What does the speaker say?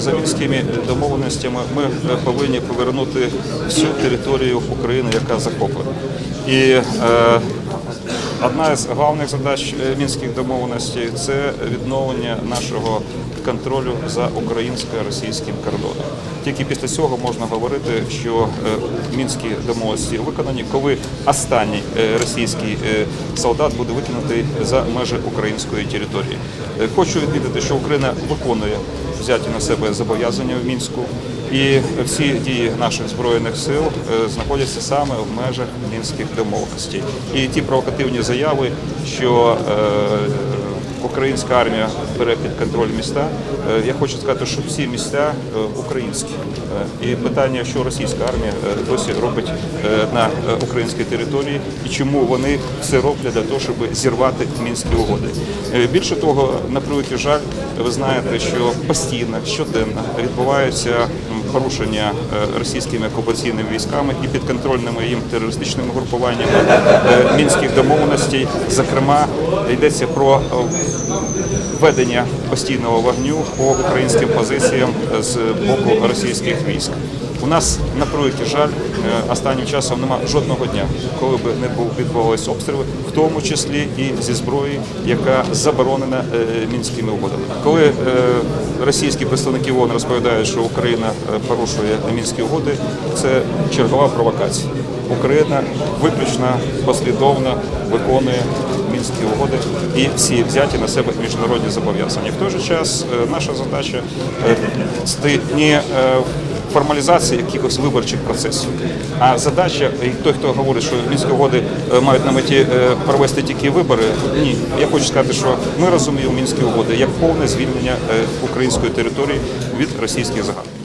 за мінськими домовленостями ми е, повинні повернути всю територію України, яка захоплена. І е, Одна з головних задач е, мінських домовленостей це відновлення нашого контролю за українсько-російським кордоном. Тільки після цього можна говорити, що мінські домовленості виконані, коли останній російський солдат буде викинутий за межі української території. Хочу відмітити, що Україна виконує взяті на себе зобов'язання в мінську. І всі дії наших збройних сил е, знаходяться саме в межах мінських домовленостей. І ті провокативні заяви, що е, українська армія бере під контроль міста, е, я хочу сказати, що всі міста е, українські. Е, І питання, що російська армія досі робить на українській території, і чому вони все роблять для того, щоб зірвати мінські угоди. Більше того, на превеликий жаль, ви знаєте, що постійно щоденно відбуваються порушення е, російськими окупаційними військами і підконтрольними їм терористичними групуваннями е, мінських домовленостей. Зокрема, йдеться про е, ведення постійного вогню по українським позиціям з боку російських військ. У нас на превеликий жаль останнім часом немає жодного дня, коли б не був відбувалися обстріли, в тому числі і зі зброї, яка заборонена мінськими угодами. Коли російські представники ООН розповідають, що Україна порушує мінські угоди, це чергова провокація. Україна виключно послідовно виконує мінські угоди і всі взяті на себе міжнародні зобов'язання. В той же час е, наша задача е, не е, формалізації якихось виборчих процесів, а задача, і той, хто говорить, що мінські угоди мають на меті провести тільки вибори, ні. Я хочу сказати, що ми розуміємо мінські угоди як повне звільнення української території від російських загарбників.